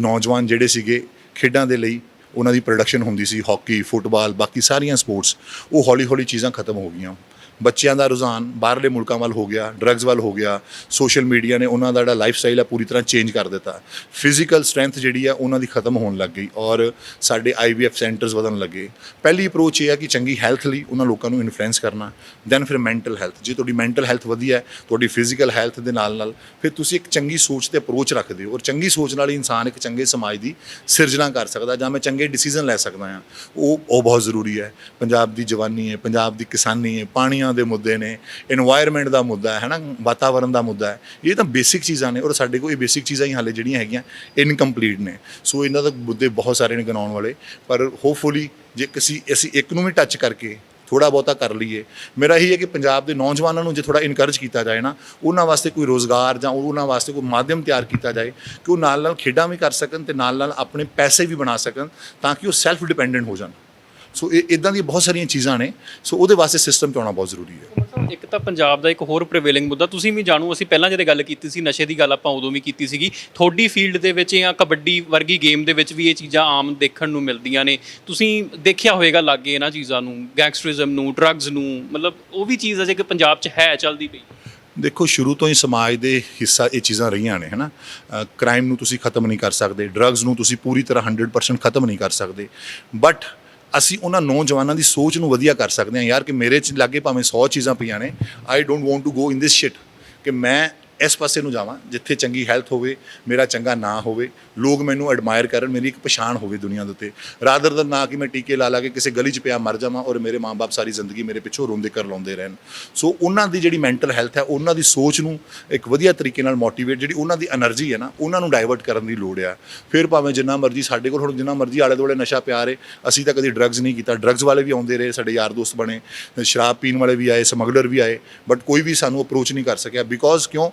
ਨੌਜਵਾਨ ਜਿਹੜੇ ਸੀਗੇ ਖੇਡਾਂ ਦੇ ਲਈ ਉਹਨਾਂ ਦੀ ਪ੍ਰੋਡਕਸ਼ਨ ਹੁੰਦੀ ਸੀ ਹਾਕੀ ਫੁੱਟਬਾਲ ਬਾਕੀ ਸਾਰੀਆਂ ਸਪੋਰਟਸ ਉਹ ਹੌਲੀ ਹੌਲੀ ਚੀਜ਼ਾਂ ਖਤਮ ਹੋ ਗਈਆਂ। ਬੱਚਿਆਂ ਦਾ ਰੁਝਾਨ ਬਾਹਰਲੇ ਮੁਲਕਾਂ ਵੱਲ ਹੋ ਗਿਆ ਡਰੱਗਸ ਵੱਲ ਹੋ ਗਿਆ ਸੋਸ਼ਲ ਮੀਡੀਆ ਨੇ ਉਹਨਾਂ ਦਾ ਜਿਹੜਾ ਲਾਈਫ ਸਟਾਈਲ ਆ ਪੂਰੀ ਤਰ੍ਹਾਂ ਚੇਂਜ ਕਰ ਦਿੱਤਾ। ਫਿਜ਼ੀਕਲ ਸਟਰੈਂਥ ਜਿਹੜੀ ਆ ਉਹਨਾਂ ਦੀ ਖਤਮ ਹੋਣ ਲੱਗ ਗਈ ਔਰ ਸਾਡੇ ਆਈਵੀਐਫ ਸੈਂਟਰਸ ਵਧਣ ਲੱਗੇ। ਪਹਿਲੀ ਅਪਰੋਚ ਇਹ ਆ ਕਿ ਚੰਗੀ ਹੈਲਥ ਲਈ ਉਹਨਾਂ ਲੋਕਾਂ ਨੂੰ ਇਨਫਲੂਐਂਸ ਕਰਨਾ ਦੈਨ ਫਿਰ ਮੈਂਟਲ ਹੈਲਥ ਜੇ ਤੁਹਾਡੀ ਮੈਂਟਲ ਹੈਲਥ ਵਧੀਆ ਹੈ, ਤੁਹਾਡੀ ਫਿਜ਼ੀਕਲ ਹੈਲਥ ਦੇ ਨਾਲ ਨਾਲ ਫਿਰ ਤੁਸੀਂ ਇੱਕ ਚੰਗੀ ਸੋਚ ਤੇ ਅਪਰੋਚ ਰੱਖਦੇ ਹੋ ਔਰ ਚੰਗੀ ਸੋਚ ਨਾਲ ਹੀ ਇਨਸਾਨ ਇੱਕ ਚੰਗੇ ਸਮਾਜ ਦੀ ਸਿਰਜਣਾ ਕਰ ਸਕਦਾ ਜਾਂ ਮੈਂ ਚੰਗੇ ਡਿਸੀਜਨ ਲੈ ਸਕਦਾ ਹਾਂ। ਉਹ ਉਹ ਬਹੁਤ ਜ਼ਰੂਰੀ ਹੈ। ਪੰਜਾਬ ਦੀ ਜਵਾਨੀ ਹੈ, ਪੰਜਾਬ ਦੀ ਕਿਸਾਨੀ ਹੈ, ਪਾਣੀਆਂ ਬੱਚਿਆਂ ਦੇ ਮੁੱਦੇ ਨੇ এনवायरमेंट ਦਾ ਮੁੱਦਾ ਹੈ ਨਾ ਵਾਤਾਵਰਣ ਦਾ ਮੁੱਦਾ ਹੈ, ਇਹ ਤਾਂ ਬੇਸਿਕ ਚੀਜ਼ਾਂ ਨੇ ਔਰ ਸਾਡੇ ਕੋਲ ਇਹ ਬੇਸਿਕ ਚੀਜ਼ਾਂ ਹੀ ਹਾਲੇ ਜਿਹੜੀਆਂ ਹੈਗੀਆਂ ਇਨਕੰਪਲੀਟ ਨੇ। ਸੋ ਇਹਨਾਂ ਦਾ ਮੁੱਦੇ ਬਹੁਤ ਸਾਰੇ ਨੇ ਗਣਾਉਣ ਵਾਲੇ, ਪਰ ਹੋਪਫੁਲੀ ਜੇ ਕਿਸੇ, ਅਸੀਂ ਇੱਕ ਨੂੰ ਵੀ ਟੱਚ ਕਰਕੇ ਥੋੜਾ ਬਹੁਤਾ ਕਰ ਲਈਏ, ਮੇਰਾ ਇਹੀ ਹੈ ਕਿ ਪੰਜਾਬ ਦੇ ਨੌਜਵਾਨਾਂ ਨੂੰ ਜੇ ਥੋੜਾ ਇਨਕਰੇਜ ਕੀਤਾ ਜਾਏ ਨਾ, ਉਹਨਾਂ ਵਾਸਤੇ ਕੋਈ ਰੋਜ਼ਗਾਰ ਜਾਂ ਉਹਨਾਂ ਵਾਸਤੇ ਕੋਈ ਮਾਧਿਅਮ ਤਿਆਰ ਕੀਤਾ ਜਾਏ ਕਿ ਉਹ ਨਾਲ ਨਾਲ ਖੇਡਾਂ ਵੀ ਕਰ ਸਕਣ ਤੇ ਨਾਲ ਨਾਲ ਆਪਣੇ ਪੈਸੇ ਵੀ ਬਣਾ ਸਕਣ ਤਾਂ ਕਿ ਉਹ ਸੈਲਫ ਡਿਪੈਂਡੈਂਟ ਹੋ ਜਾਣ। ਸੋ ਇਹ ਇਦਾਂ ਦੀਆਂ ਬਹੁਤ ਸਾਰੀਆਂ ਚੀਜ਼ਾਂ ਨੇ। ਸੋ ਉਹਦੇ ਵਾਸਤੇ ਸਿਸਟਮ 'ਚ ਆਉਣਾ ਬਹੁਤ ਜ਼ਰੂਰੀ ਹੈ। ਇੱਕ ਤਾਂ ਪੰਜਾਬ ਦਾ ਇੱਕ ਹੋਰ ਪ੍ਰੀਵੇਲਿੰਗ ਮੁੱਦਾ ਤੁਸੀਂ ਵੀ ਜਾਣੂ ਅਸੀਂ ਪਹਿਲਾਂ ਜਦੋਂ ਗੱਲ ਕੀਤੀ ਸੀ ਨਸ਼ੇ ਦੀ ਗੱਲ ਆਪਾਂ ਉਦੋਂ ਵੀ ਕੀਤੀ ਸੀਗੀ। ਤੁਹਾਡੀ ਫੀਲਡ ਦੇ ਵਿੱਚ ਜਾਂ ਕਬੱਡੀ ਵਰਗੀ ਗੇਮ ਦੇ ਵਿੱਚ ਵੀ ਇਹ ਚੀਜ਼ਾਂ ਆਮ ਦੇਖਣ ਨੂੰ ਮਿਲਦੀਆਂ ਨੇ। ਤੁਸੀਂ ਦੇਖਿਆ ਹੋਵੇਗਾ ਲਾਗੇ ਇਹਨਾਂ ਚੀਜ਼ਾਂ ਨੂੰ ਗੈਂਗਸਟਰਿਜ਼ਮ ਨੂੰ ਡਰੱਗਸ ਨੂੰ ਮਤਲਬ ਉਹ ਵੀ ਚੀਜ਼ ਅਜੇ ਕਿ ਪੰਜਾਬ 'ਚ ਹੈ ਚੱਲਦੀ ਪਈ। ਦੇਖੋ ਸ਼ੁਰੂ ਤੋਂ ਹੀ ਸਮਾਜ ਦੇ ਹਿੱਸਾ ਇਹ ਚੀਜ਼ਾਂ ਰਹੀਆਂ ਨੇ ਹਨਾ। ਕ੍ਰਾਈਮ ਨੂੰ ਤੁਸੀਂ ਖਤਮ ਨਹੀਂ ਕਰ ਸਕਦੇ ਡਰੱਗਸ ਨੂੰ ਤੁਸੀਂ ਪੂਰੀ ਤਰ੍ਹਾਂ 100% ਖਤਮ ਨਹੀਂ ਕਰ ਸਕਦੇ। ਬਟ ਅਸੀਂ ਉਹਨਾਂ ਨੌਜਵਾਨਾਂ ਦੀ ਸੋਚ ਨੂੰ ਵਧੀਆ ਕਰ ਸਕਦੇ ਹਾਂ। ਯਾਰ ਕਿ ਮੇਰੇ ਚ ਲਾਗੇ ਭਾਵੇਂ 100 ਚੀਜ਼ਾਂ ਪਈਆਂ ਨੇ I don't want to go in this shit ਕਿ ਮੈਂ ਇਸ ਪਾਸੇ ਨੂੰ ਜਾਵਾਂ, ਜਿੱਥੇ ਚੰਗੀ ਹੈਲਥ ਹੋਵੇ, ਮੇਰਾ ਚੰਗਾ ਨਾਂ ਹੋਵੇ, ਲੋਕ ਮੈਨੂੰ ਐਡਮਾਇਰ ਕਰਨ, ਮੇਰੀ ਇੱਕ ਪਛਾਣ ਹੋਵੇ ਦੁਨੀਆ ਦੇ ਉੱਤੇ। ਰਾਦਰ ਦਾ ਨਾਂ ਕਿ ਮੈਂ ਟੀਕੇ ਲਾ ਲਾ ਕੇ ਕਿਸੇ ਗਲੀ 'ਚ ਪਿਆ ਮਰ ਜਾਵਾਂ ਔਰ ਮੇਰੇ ਮਾਪੇ ਸਾਰੀ ਜ਼ਿੰਦਗੀ ਮੇਰੇ ਪਿੱਛੋਂ ਰੋਂਦੇ ਕਰ ਲਾਉਂਦੇ ਰਹਿਣ। ਸੋ ਉਹਨਾਂ ਦੀ ਜਿਹੜੀ ਮੈਂਟਲ ਹੈਲਥ ਹੈ, ਉਹਨਾਂ ਦੀ ਸੋਚ ਨੂੰ ਇੱਕ ਵਧੀਆ ਤਰੀਕੇ ਨਾਲ ਮੋਟੀਵੇਟ ਜਿਹੜੀ ਉਹਨਾਂ ਦੀ એનર્ਜੀ ਹੈ ਨਾ, ਉਹਨਾਂ ਨੂੰ ਡਾਇਵਰਟ ਕਰਨ ਦੀ ਲੋੜ ਆ। ਫਿਰ ਭਾਵੇਂ ਜਿੰਨਾ ਮਰਜ਼ੀ ਸਾਡੇ ਕੋਲ ਹੁਣ ਜਿੰਨਾ ਮਰਜ਼ੀ ਆਲੇ ਦੋਲੇ ਨਸ਼ਾ ਪਿਆ ਰੇ ਅਸੀਂ ਤਾਂ ਕਦੀ ਡਰੱਗਸ ਨਹੀਂ ਕੀਤਾ। ਡਰੱਗਸ ਵਾਲੇ ਵੀ ਆਉਂਦੇ ਰਹੇ, ਸਾਡੇ ਯਾਰ ਦੋਸਤ ਬਣੇ, ਸ਼ਰਾਬ ਪੀਣ ਵਾਲੇ ਵੀ ਆਏ, ਸਮਗਲਰ ਵੀ ਆਏ ਬਟ ਕੋਈ ਵੀ ਸਾਨੂੰ ਅਪਰੋਚ ਨਹੀਂ ਕਰ ਸਕਿਆ। ਬਿਕੋਜ਼ ਕਿਉਂ?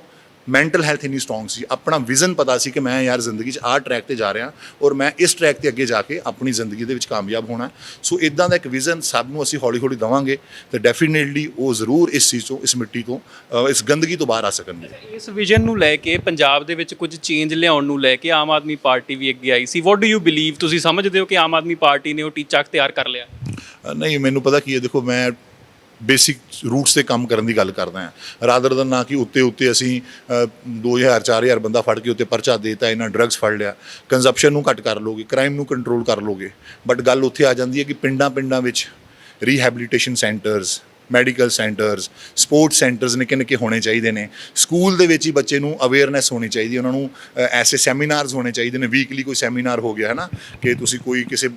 ਮੈਂਟਲ ਹੈਲਥ ਇੰਨੀ ਸਟਰੋਂਗ ਸੀ। ਆਪਣਾ ਵਿਜ਼ਨ ਪਤਾ ਸੀ ਕਿ ਮੈਂ ਯਾਰ ਜ਼ਿੰਦਗੀ 'ਚ ਆਹ ਟਰੈਕ ਤੇ ਜਾ ਰਿਹਾ ਔਰ ਮੈਂ ਇਸ ਟਰੈਕ ਤੇ ਅੱਗੇ ਜਾ ਕੇ ਆਪਣੀ ਜ਼ਿੰਦਗੀ ਦੇ ਵਿੱਚ ਕਾਮਯਾਬ ਹੋਣਾ। ਸੋ ਇਦਾਂ ਦਾ ਇੱਕ ਵਿਜ਼ਨ ਸਭ ਨੂੰ ਅਸੀਂ ਹੌਲੀ ਹੌਲੀ ਦਵਾਂਗੇ ਤੇ ਡੈਫੀਨੇਟਲੀ ਉਹ ਜ਼ਰੂਰ ਇਸ ਚੀਜ਼ ਤੋਂ ਇਸ ਮਿੱਟੀ ਤੋਂ ਇਸ ਗੰਦਗੀ ਤੋਂ ਬਾਹਰ ਆ ਸਕਣਗੇ। ਇਸ ਵਿਜ਼ਨ ਨੂੰ ਲੈ ਕੇ ਪੰਜਾਬ ਦੇ ਵਿੱਚ ਕੁਝ ਚੇਂਜ ਲਿਆਉਣ ਨੂੰ ਲੈ ਕੇ ਆਮ ਆਦਮੀ ਪਾਰਟੀ ਵੀ ਅੱਗੇ ਆਈ ਸੀ। ਵਾਟ ਡੂ ਯੂ ਬਲੀਵ ਤੁਸੀਂ ਸਮਝਦੇ ਹੋ ਕਿ ਆਮ ਆਦਮੀ ਪਾਰਟੀ ਨੇ ਉਹ ਟੀਚਾ ਅਖਤਿਆਰ ਕਰ ਲਿਆ। ਨਹੀਂ ਮੈਨੂੰ ਪਤਾ ਕੀ ਹੈ ਦੇਖੋ ਮੈਂ ਬੇਸਿਕ ਰੂਟਸ ਤੇ ਕੰਮ ਕਰਨ ਦੀ ਗੱਲ ਕਰਦਾ ਹਾਂ। ਰਾਦਰ ਦਨ ਨਾ ਕਿ ਉੱਤੇ ਉੱਤੇ ਅਸੀਂ ਅ, 2000 4000 ਬੰਦਾ ਫੜ ਕੇ ਉੱਤੇ ਪਰਚਾ ਦੇਤਾ ਇਹਨਾਂ ਡਰੱਗਸ ਫੜ ਲਿਆ। ਕੰਜ਼ੰਪਸ਼ਨ ਨੂੰ ਘੱਟ ਕਰ ਲੋਗੇ ਕ੍ਰਾਈਮ ਨੂੰ ਕੰਟਰੋਲ ਕਰ ਲੋਗੇ। ਬਟ ਗੱਲ ਉੱਥੇ ਆ ਜਾਂਦੀ ਹੈ ਕਿ ਪਿੰਡਾਂ ਪਿੰਡਾਂ ਵਿੱਚ rehabilitation centres medical centres sports centres ਨਿੱਕੇ ਨਿੱਕੇ ਹੋਣੇ ਚਾਹੀਦੇ ਨੇ। ਸਕੂਲ ਦੇ ਵਿੱਚ ਹੀ ਬੱਚੇ ਨੂੰ ਅਵੇਅਰਨੈਸ ਹੋਣੀ ਚਾਹੀਦੀ ਹੈ ਉਹਨਾਂ ਨੂੰ ਐਸੇ ਸੈਮੀਨਾਰਸ ਹੋਣੇ ਚਾਹੀਦੇ ਨੇ ਵੀਕਲੀ ਕੋਈ ਸੈਮੀਨਾਰ ਹੋ ਗਿਆ ਹੈ ਨਾ? ਕਿ ਤੁਸੀਂ ਕੋਈ ਕਿਸੇ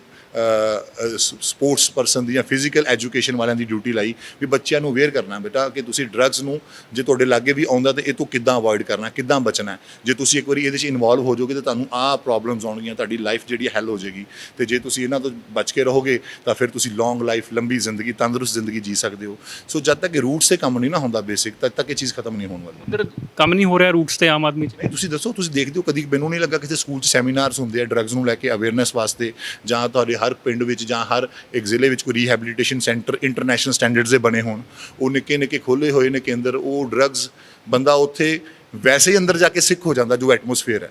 ਸਪੋਰਟਸ ਪਰਸਨ ਦੀ ਜਾਂ ਫਿਜ਼ੀਕਲ ਐਜੂਕੇਸ਼ਨ ਵਾਲਿਆਂ ਦੀ ਡਿਊਟੀ ਲਾਈ ਵੀ ਬੱਚਿਆਂ ਨੂੰ ਅਵੇਅਰ ਕਰਨਾ ਬੇਟਾ ਕਿ ਤੁਸੀਂ ਡਰੱਗਸ ਨੂੰ ਜੇ ਤੁਹਾਡੇ ਲਾਗੇ ਵੀ ਆਉਂਦਾ ਤੇ ਇਹ ਤੋਂ ਕਿੱਦਾਂ ਅਵੋਇਡ ਕਰਨਾ ਕਿੱਦਾਂ ਬਚਣਾ। ਜੇ ਤੁਸੀਂ ਇੱਕ ਵਾਰੀ ਇਹਦੇ 'ਚ ਇਨਵੋਲਵ ਹੋ ਜਾਓਗੇ ਤਾਂ ਤੁਹਾਨੂੰ ਆਹ ਪ੍ਰੋਬਲਮਸ ਆਉਣਗੀਆਂ ਤੁਹਾਡੀ ਲਾਈਫ ਜਿਹੜੀ ਹੱਲ ਹੋ ਜਾਏਗੀ। ਤੇ ਜੇ ਤੁਸੀਂ ਇਹਨਾਂ ਤੋਂ ਬਚ ਕੇ ਰਹੋਗੇ ਤਾਂ ਫਿਰ ਤੁਸੀਂ ਲੌਂਗ ਲਾਈਫ ਲੰਬੀ ਜ਼ਿੰਦਗੀ ਤੰਦਰੁਸਤ ਜ਼ਿੰਦਗੀ ਜੀ ਸਕਦੇ ਹੋ। ਸੋ ਜਦ ਤੱਕ ਇਹ ਰੂਟਸ ਤੇ ਕੰਮ ਨਹੀਂ ਨਾ ਹੁੰਦਾ ਬੇਸਿਕ ਤਦ ਤੱਕ ਇਹ ਚੀਜ਼ ਖਤਮ ਨਹੀਂ ਹੋਣ ਵਾਲੀ। ਉਧਰ ਕੰਮ ਨਹੀਂ ਹੋ ਰਿਹਾ ਰੂਟਸ ਤੇ ਆਮ ਆਦਮੀ ਚ? ਤੁਸੀਂ ਦੱਸੋ ਤੁਸੀਂ ਦੇਖਦੇ ਹੋ ਕਦੀ ਮੈਨੂੰ ਨਹੀਂ ਲੱਗਾ ਕਿਸੇ ਸਕੂਲ 'ਚ ਸੈਮੀਨਾਰਸ ਹੁੰਦੇ ਆ ਡਰੱਗਸ ਨੂੰ ਲੈ ਕੇ ਅਵੇਅਰਨੈਸ ਵਾਸਤੇ ਜਾਂ ਤੁਹਾਡੇ ਹਰ ਪਿੰਡ ਵਿੱਚ ਜਾਂ ਹਰ ਇੱਕ ਜ਼ਿਲ੍ਹੇ ਵਿੱਚ ਕੋਈ ਰੀਹੈਬਿਲਿਟੇਸ਼ਨ ਸੈਂਟਰ ਇੰਟਰਨੈਸ਼ਨਲ ਸਟੈਂਡਰਡਸ ਦੇ ਬਣੇ ਹੋਣ। ਉਹ ਨਿੱਕੇ ਨਿੱਕੇ ਖੋਲੇ ਹੋਏ ਨੇ ਕੇਂਦਰ, ਉਹ ਡਰੱਗਸ ਬੰਦਾ ਉੱਥੇ ਵੈਸੇ ਹੀ ਅੰਦਰ ਜਾ ਕੇ ਸਿੱਖ ਹੋ ਜਾਂਦਾ ਜੋ ਐਟਮੋਸਫੇਅਰ ਹੈ।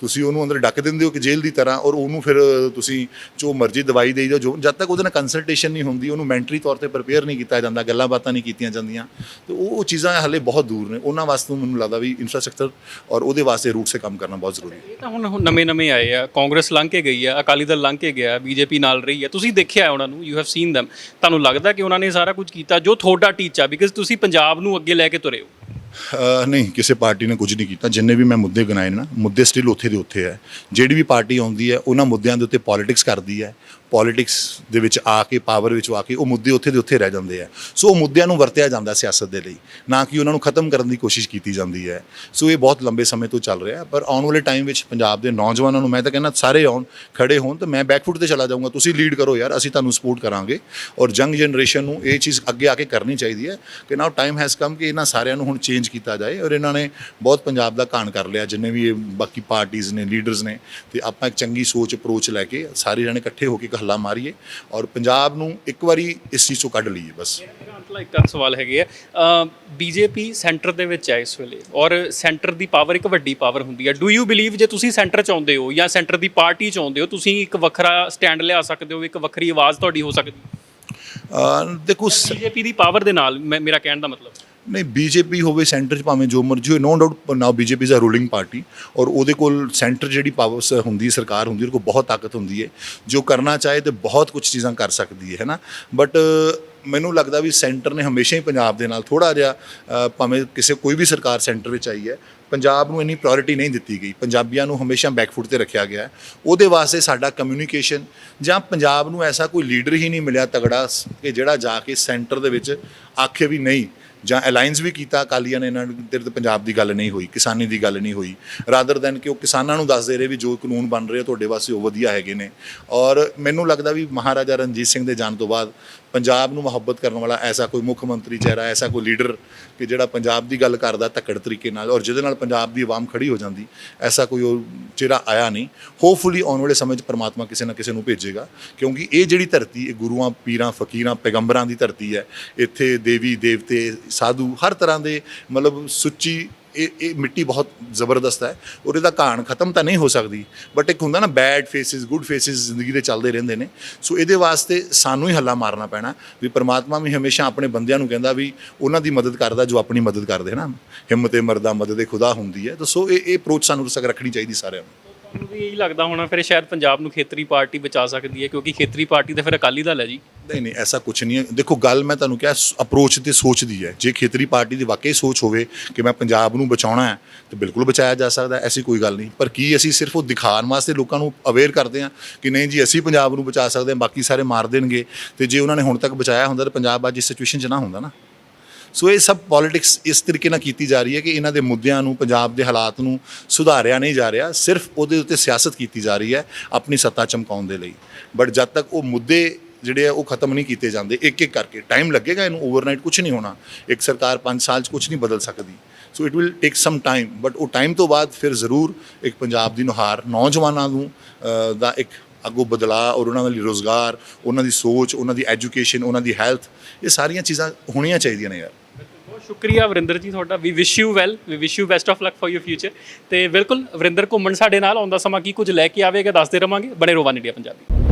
ਤੁਸੀਂ ਉਹਨੂੰ ਅੰਦਰ ਡੱਕ ਦਿੰਦੇ ਹੋ ਕਿ ਜੇਲ੍ਹ ਦੀ ਤਰ੍ਹਾਂ ਔਰ ਉਹਨੂੰ ਫਿਰ ਤੁਸੀਂ ਜੋ ਮਰਜ਼ੀ ਦਵਾਈ ਦੇਈ ਜਾਓ, ਜੋ ਜਦ ਤੱਕ ਉਹਦੇ ਨਾਲ ਕੰਸਲਟੇਸ਼ਨ ਨਹੀਂ ਹੁੰਦੀ, ਉਹਨੂੰ ਮੈਂਟਰੀ ਤੌਰ ਤੇ ਪ੍ਰਪੇਅਰ ਨਹੀਂ ਕੀਤਾ ਜਾਂਦਾ, ਗੱਲਾਂ ਬਾਤਾਂ ਨਹੀਂ ਕੀਤੀਆਂ ਜਾਂਦੀਆਂ, ਤੇ ਉਹ ਉਹ ਚੀਜ਼ਾਂ ਹਲੇ ਬਹੁਤ ਦੂਰ ਨੇ। ਉਹਨਾਂ ਵਾਸਤੇ ਮੈਨੂੰ ਲੱਗਦਾ ਵੀ ਇਨਫਰਾਸਟ੍ਰਕਚਰ ਔਰ ਉਹਦੇ ਵਾਸਤੇ ਰੂਟ ਸੇ ਕੰਮ ਕਰਨਾ ਬਹੁਤ ਜ਼ਰੂਰੀ ਹੈ। ਇਹ ਤਾਂ ਹੁਣ ਨਵੇਂ ਨਵੇਂ ਆਏ ਆ, ਕਾਂਗਰਸ ਲੰਘ ਕੇ ਗਈ ਆ, ਅਕਾਲੀ ਦਲ ਲੰਘ ਕੇ ਗਿਆ, ਬੀਜੇਪੀ ਨਾਲ ਰਹੀ ਆ। ਤੁਸੀਂ ਦੇਖਿਆ ਉਹਨਾਂ ਨੂੰ ਯੂ ਹੈਵ ਸੀਨ them ਤੁਹਾਨੂੰ ਲੱਗਦਾ ਕਿ ਉਹਨਾਂ ਨੇ ਸਾਰਾ ਕੁਝ ਕੀਤਾ, ਜੋ ਤੁਹਾਡਾ ਟੀਚਾ ਬਿਕਾਜ਼ ਤੁਸੀਂ ਪੰਜਾਬ ਨੂੰ ਅੱਗੇ ਲੈ ਕੇ ਤੁਰੇ ਹੋ। ਅਹ ਨਹੀਂ, ਕਿਸੇ ਪਾਰਟੀ ਨੇ ਕੁਝ ਨਹੀਂ ਕੀਤਾ। ਜਿੰਨੇ ਵੀ ਮੈਂ ਮੁੱਦੇ ਗਿਣਾਏ ਨਾ ਮੁੱਦੇ ਸਟਿਲ ਉੱਥੇ ਦੇ ਉੱਥੇ ਹੈ। ਜਿਹੜੀ ਵੀ ਪਾਰਟੀ ਆਉਂਦੀ ਹੈ, ਉਹਨਾਂ ਮੁੱਦਿਆਂ ਦੇ ਉੱਤੇ ਪੋਲਿਟਿਕਸ ਕਰਦੀ ਹੈ। ਪੋਲਿਟਿਕਸ ਦੇ ਵਿੱਚ ਆ ਕੇ ਪਾਵਰ ਵਿੱਚ ਆ ਕੇ, ਉਹ ਮੁੱਦੇ ਉੱਥੇ ਦੇ ਉੱਥੇ ਰਹਿ ਜਾਂਦੇ ਆ ਸੋ ਉਹ ਮੁੱਦਿਆਂ ਨੂੰ ਵਰਤਿਆ ਜਾਂਦਾ ਸਿਆਸਤ ਦੇ ਲਈ। ਨਾ ਕਿ ਉਹਨਾਂ ਨੂੰ ਖਤਮ ਕਰਨ ਦੀ ਕੋਸ਼ਿਸ਼ ਕੀਤੀ ਜਾਂਦੀ ਹੈ। ਸੋ ਇਹ ਬਹੁਤ ਲੰਬੇ ਸਮੇਂ ਤੋਂ ਚੱਲ ਰਿਹਾ ਪਰ ਆਉਣ ਵਾਲੇ ਟਾਈਮ ਵਿੱਚ ਪੰਜਾਬ ਦੇ ਨੌਜਵਾਨਾਂ ਨੂੰ ਮੈਂ ਤਾਂ ਕਹਿੰਦਾ ਸਾਰੇ ਆਉਣ, ਖੜੇ ਹੋਣ ਤਾਂ ਮੈਂ ਬੈਕਫੁੱਟ ਤੇ ਚਲਾ ਜਾਊਂਗਾ। ਤੁਸੀਂ ਲੀਡ ਕਰੋ ਯਾਰ, ਅਸੀਂ ਤੁਹਾਨੂੰ ਸਪੋਰਟ ਕਰਾਂਗੇ। ਔਰ ਯੰਗ ਜਨਰੇਸ਼ਨ ਨੂੰ ਇਹ ਚੀਜ਼ ਅੱਗੇ ਆ ਕੇ ਕਰਨੀ ਚਾਹੀਦੀ ਹੈ ਕਿ ਨਾਓ ਟਾਈਮ ਹੈਜ਼ ਕਮ ਕਿ ਇਹਨਾਂ ਸਾਰਿਆਂ ਨੂੰ ਹੁਣ ਚੇਂਜ ਕੀਤਾ ਜਾਏ ਔਰ ਇਹਨਾਂ ਨੇ ਬਹੁਤ ਪੰਜਾਬ ਦਾ ਕਾਣ ਕਰ ਲਿਆ ਜਿੰਨੇ ਵੀ ਇਹ ਬਾਕੀ ਪਾਰਟੀਆਂ ਨੇ ਲੀਡਰਸ ਨੇ ਤੇ ਆਪਾਂ ਇੱਕ ਚੰਗੀ ਸੋਚ ਅਪਰੋਚ ਲੈ ਕੇ ਸਾਰੇ ਜਣੇ ਇਕੱਠੇ ਹੋ ਕੇ ਹੱਲਾ ਮਾਰੀਏ ਔਰ ਪੰਜਾਬ ਨੂੰ ਇੱਕ ਵਾਰੀ ਇਸ ਚੀਜ਼ ਤੋਂ ਕੱਢ ਲਈਏ ਬਸ। ਮੇਰਾ ਇੱਕ ਸਵਾਲ ਹੈਗੇ ਆ। ਬੀਜੇਪੀ ਸੈਂਟਰ ਦੇ ਵਿੱਚ ਹੈ ਇਸ ਵੇਲੇ ਔਰ ਸੈਂਟਰ ਦੀ ਪਾਵਰ ਇੱਕ ਵੱਡੀ ਪਾਵਰ ਹੁੰਦੀ ਹੈ ਡੂ ਯੂ ਬਲੀਵ ਜੇ ਤੁਸੀਂ ਸੈਂਟਰ ਚ ਆਉਂਦੇ ਹੋ ਜਾਂ ਸੈਂਟਰ ਦੀ ਪਾਰਟੀ ਚ ਆਉਂਦੇ ਹੋ ਤੁਸੀਂ ਇੱਕ ਵੱਖਰਾ ਸਟੈਂਡ ਲਿਆ ਸਕਦੇ ਹੋ ਇੱਕ ਵੱਖਰੀ ਆਵਾਜ਼ ਤੁਹਾਡੀ ਹੋ ਸਕਦੀ? ਦੇਖੋ ਬੀਜੇਪੀ ਦੀ ਪਾਵਰ ਦੇ ਨਾਲ ਮੇਰਾ ਕਹਿਣ ਦਾ ਮਤਲਬ। ਨਹੀਂ ਬੀਜੇਪੀ ਹੋਵੇ ਸੈਂਟਰ 'ਚ ਭਾਵੇਂ ਜੋ ਮਰਜ਼ੀ ਹੋਵੇ no doubt now BJP is a ruling party ਔਰ ਉਹਦੇ ਕੋਲ ਸੈਂਟਰ ਜਿਹੜੀ ਪਾਵਰਸ ਹੁੰਦੀ ਸਰਕਾਰ ਹੁੰਦੀ ਉਹਦੇ ਕੋਲ ਬਹੁਤ ਤਾਕਤ ਹੁੰਦੀ ਹੈ, ਜੋ ਕਰਨਾ ਚਾਹੇ ਤੇ ਬਹੁਤ ਕੁਝ ਚੀਜ਼ਾਂ ਕਰ ਸਕਦੀ ਹੈ ਹੈ ਨਾ ਬਟ ਮੈਨੂੰ ਲੱਗਦਾ ਵੀ ਸੈਂਟਰ ਨੇ ਹਮੇਸ਼ਾ ਹੀ ਪੰਜਾਬ ਦੇ ਨਾਲ ਥੋੜਾ ਜਿਹਾ ਭਾਵੇਂ ਕਿਸੇ ਕੋਈ ਵੀ ਸਰਕਾਰ ਸੈਂਟਰ ਵਿੱਚ ਆਈ ਹੈ, ਪੰਜਾਬ ਨੂੰ ਇੰਨੀ ਪ੍ਰਾਇੋਰਟੀ ਨਹੀਂ ਦਿੱਤੀ ਗਈ। ਪੰਜਾਬੀਆਂ ਨੂੰ ਹਮੇਸ਼ਾ ਬੈਕਫੁੱਟ ਤੇ ਰੱਖਿਆ ਗਿਆ ਹੈ। ਉਹਦੇ ਵਾਸਤੇ ਸਾਡਾ ਕਮਿਊਨੀਕੇਸ਼ਨ ਜਾਂ ਪੰਜਾਬ ਨੂੰ ਐਸਾ ਕੋਈ ਲੀਡਰ ਹੀ ਨਹੀਂ ਮਿਲਿਆ ਤਗੜਾ, ਕਿ ਜਿਹੜਾ ਜਾ ਕੇ ਸੈਂਟਰ ਦੇ ਵਿੱਚ ਆਖੇ ਵੀ ਨਹੀਂ ਜਾਂ ਅਲਾਈਅੰਸ ਵੀ ਕੀਤਾ, ਅਕਾਲੀਆਂ ਨੇ ਇਹਨਾਂ ਨੂੰ ਤੇਰੇ ਤੇ ਪੰਜਾਬ ਦੀ ਗੱਲ ਨਹੀਂ ਹੋਈ, ਕਿਸਾਨੀ ਦੀ ਗੱਲ ਨਹੀਂ ਹੋਈ। ਰਾਦਰ ਦੈਨ ਕਿ ਉਹ ਕਿਸਾਨਾਂ ਨੂੰ ਦੱਸਦੇ ਰਹੇ ਵੀ ਜੋ ਕਾਨੂੰਨ ਬਣ ਰਹੇ ਤੁਹਾਡੇ ਵਾਸਤੇ ਉਹ ਵਧੀਆ ਹੈਗੇ ਨੇ। ਔਰ ਮੈਨੂੰ ਲੱਗਦਾ ਵੀ ਮਹਾਰਾਜਾ ਰਣਜੀਤ ਸਿੰਘ ਦੇ ਜਾਣ ਤੋਂ ਬਾਅਦ ਪੰਜਾਬ ਨੂੰ ਮੁਹੱਬਤ ਕਰਨ ਵਾਲਾ ਐਸਾ ਕੋਈ ਮੁੱਖ ਮੰਤਰੀ ਚਿਹਰਾ, ਐਸਾ ਕੋਈ ਲੀਡਰ ਕਿ ਜਿਹੜਾ ਪੰਜਾਬ ਦੀ ਗੱਲ ਕਰਦਾ ਧੱਕੜ ਤਰੀਕੇ ਨਾਲ ਔਰ ਜਿਹਦੇ ਨਾਲ ਪੰਜਾਬ ਦੀ ਆਵਾਮ ਖੜੀ ਹੋ ਜਾਂਦੀ, ਐਸਾ ਕੋਈ ਉਹ ਚਿਹਰਾ ਆਇਆ ਨਹੀਂ। ਹੋਪਫੁਲੀ ਆਉਣ ਵਾਲੇ ਸਮੇਂ 'ਚ ਪਰਮਾਤਮਾ ਕਿਸੇ ਨਾ ਕਿਸੇ ਨੂੰ ਭੇਜੇਗਾ, ਕਿਉਂਕਿ ਇਹ ਜਿਹੜੀ ਧਰਤੀ, ਇਹ ਗੁਰੂਆਂ, ਪੀਰਾਂ, ਫਕੀਰਾਂ, ਪੈਗੰਬਰਾਂ ਦੀ ਧਰਤੀ ਹੈ, ਇੱਥੇ ਦੇਵੀ, ਦੇਵਤੇ, ਸਾਧੂ ਹਰ ਤਰ੍ਹਾਂ ਦੇ ਮਤਲਬ ਸੁੱਚੀ ਇਹ ਇਹ ਮਿੱਟੀ ਬਹੁਤ ਜ਼ਬਰਦਸਤ ਹੈ ਔਰ ਇਹਦਾ ਕਹਾਣ ਖਤਮ ਤਾਂ ਨਹੀਂ ਹੋ ਸਕਦੀ ਬਟ ਇੱਕ ਹੁੰਦਾ ਨਾ ਬੈਡ ਫੇਸਿਸ ਗੁੱਡ ਫੇਸਿਸ ਜ਼ਿੰਦਗੀ ਦੇ ਚੱਲਦੇ ਰਹਿੰਦੇ ਨੇ। ਸੋ ਇਹਦੇ ਵਾਸਤੇ ਸਾਨੂੰ ਹੀ ਹੱਲਾ ਮਾਰਨਾ ਪੈਣਾ ਵੀ ਪ੍ਰਮਾਤਮਾ ਵੀ ਹਮੇਸ਼ਾ ਆਪਣੇ ਬੰਦਿਆਂ ਨੂੰ ਕਹਿੰਦਾ ਵੀ ਉਹਨਾਂ ਦੀ ਮਦਦ ਕਰਦਾ ਜੋ ਆਪਣੀ ਮਦਦ ਕਰਦੇ ਨਾ ਹਿੰਮਤੇ ਮਰਦਾ, ਮਦਦ ਖੁਦਾ ਹੁੰਦੀ ਹੈ। ਤਾਂ ਸੋ ਇਹ ਇਹ ਅਪਰੋਚ ਸਾਨੂੰ ਰੱਖਣੀ ਚਾਹੀਦੀ ਸਾਰਿਆਂ ਨੂੰ। ਤੁਹਾਨੂੰ ਵੀ ਇਹੀ ਲੱਗਦਾ ਹੋਣਾ, ਫਿਰ ਸ਼ਾਇਦ ਪੰਜਾਬ ਨੂੰ ਖੇਤਰੀ ਪਾਰਟੀ ਬਚਾ ਸਕਦੀ ਹੈ, ਕਿਉਂਕਿ ਖੇਤਰੀ ਪਾਰਟੀ ਤਾਂ ਫਿਰ ਅਕਾਲੀ ਦਲ ਹੈ ਜੀ। ਨਹੀਂ ਨਹੀਂ, ਐਸਾ ਕੁਝ ਨਹੀਂ ਹੈ। ਦੇਖੋ, ਗੱਲ ਮੈਂ ਤੁਹਾਨੂੰ ਕਿਹਾ ਅਪਰੋਚ ਤੇ ਸੋਚ ਦੀ ਹੈ। ਜੇ ਖੇਤਰੀ ਪਾਰਟੀ ਦੀ ਵਾਕਈ ਸੋਚ ਹੋਵੇ ਕਿ ਮੈਂ ਪੰਜਾਬ ਨੂੰ ਬਚਾਉਣਾ ਹੈ, ਤਾਂ ਬਿਲਕੁਲ ਬਚਾਇਆ ਜਾ ਸਕਦਾ ਐਸੀ ਕੋਈ ਗੱਲ ਨਹੀਂ। ਪਰ ਕੀ ਅਸੀਂ ਸਿਰਫ ਉਹ ਦਿਖਾਉਣ ਵਾਸਤੇ ਲੋਕਾਂ ਨੂੰ ਅਵੇਅਰ ਕਰਦੇ ਹਾਂ ਕਿ ਨਹੀਂ ਜੀ, ਅਸੀਂ ਪੰਜਾਬ ਨੂੰ ਬਚਾ ਸਕਦੇ ਹਾਂ, ਬਾਕੀ ਸਾਰੇ ਮਾਰ ਦੇਣਗੇ। ਤੇ ਜੇ ਉਹਨਾਂ ਨੇ ਹੁਣ ਤੱਕ ਬਚਾਇਆ ਹੁੰਦਾ, ਤਾਂ ਪੰਜਾਬ ਅੱਜ ਇਸ ਸਿਚੁਏਸ਼ਨ 'ਚ ਨਾ ਹੁੰਦਾ ਨਾ। ਸੋ ਇਹ ਸਭ ਪੋਲਿਟਿਕਸ ਇਸ ਤਰੀਕੇ ਨਾਲ ਕੀਤੀ ਜਾ ਰਹੀ ਹੈ ਕਿ ਇਹਨਾਂ ਦੇ ਮੁੱਦਿਆਂ ਨੂੰ, ਪੰਜਾਬ ਦੇ ਹਾਲਾਤ ਨੂੰ ਸੁਧਾਰਿਆ ਨਹੀਂ ਜਾ ਰਿਹਾ, ਸਿਰਫ ਉਹਦੇ ਉੱਤੇ ਸਿਆਸਤ ਕੀਤੀ ਜਾ ਰਹੀ ਹੈ ਆਪਣੀ ਸੱਤਾ ਚਮਕਾਉਣ ਦੇ ਲਈ। ਬਟ ਜਦ ਤੱਕ ਉਹ ਮੁੱਦੇ ਜਿਹੜੇ ਆ, ਉਹ ਖਤਮ ਨਹੀਂ ਕੀਤੇ ਜਾਂਦੇ, ਇੱਕ ਇੱਕ ਕਰਕੇ ਟਾਈਮ ਲੱਗੇਗਾ ਇਹਨੂੰ ਓਵਰਨਾਈਟ ਕੁਝ ਨਹੀਂ ਹੋਣਾ। ਇੱਕ ਸਰਕਾਰ 5 ਸਾਲ 'ਚ ਕੁਝ ਨਹੀਂ ਬਦਲ ਸਕਦੀ। So it will take some time but ਉਹ ਟਾਈਮ ਤੋਂ ਬਾਅਦ ਫਿਰ ਜ਼ਰੂਰ ਇੱਕ ਪੰਜਾਬ ਦੀ ਨੁਹਾਰ ਨੌਜਵਾਨਾਂ ਨੂੰ ਦਾ ਇੱਕ ਅੱਗੋਂ ਬਦਲਾਅ ਔਰ ਉਹਨਾਂ ਲਈ ਰੋਜ਼ਗਾਰ, ਉਹਨਾਂ ਦੀ ਸੋਚ, ਉਹਨਾਂ ਦੀ ਐਜੂਕੇਸ਼ਨ, ਉਹਨਾਂ ਦੀ ਹੈਲਥ, ਇਹ ਸਾਰੀਆਂ ਚੀਜ਼ਾਂ ਹੋਣੀਆਂ ਚਾਹੀਦੀਆਂ ਨੇ ਯਾਰ। ਬਹੁਤ ਸ਼ੁਕਰੀਆ ਵਰਿੰਦਰ ਜੀ ਤੁਹਾਡਾ। We wish you well we wish you best of luck for your future ਤੇ ਬਿਲਕੁਲ, ਵਰਿੰਦਰ ਘੁੰਮਣ ਸਾਡੇ ਨਾਲ ਆਉਂਦਾ ਸਮਾਂ ਕੀ ਕੁਝ ਲੈ ਕੇ ਆਵੇਗਾ, ਦੱਸਦੇ ਰਵਾਂਗੇ। ਬਣੇ ਰੋਵਾਨ ਇੰਡੀਆ ਪੰਜਾਬੀ।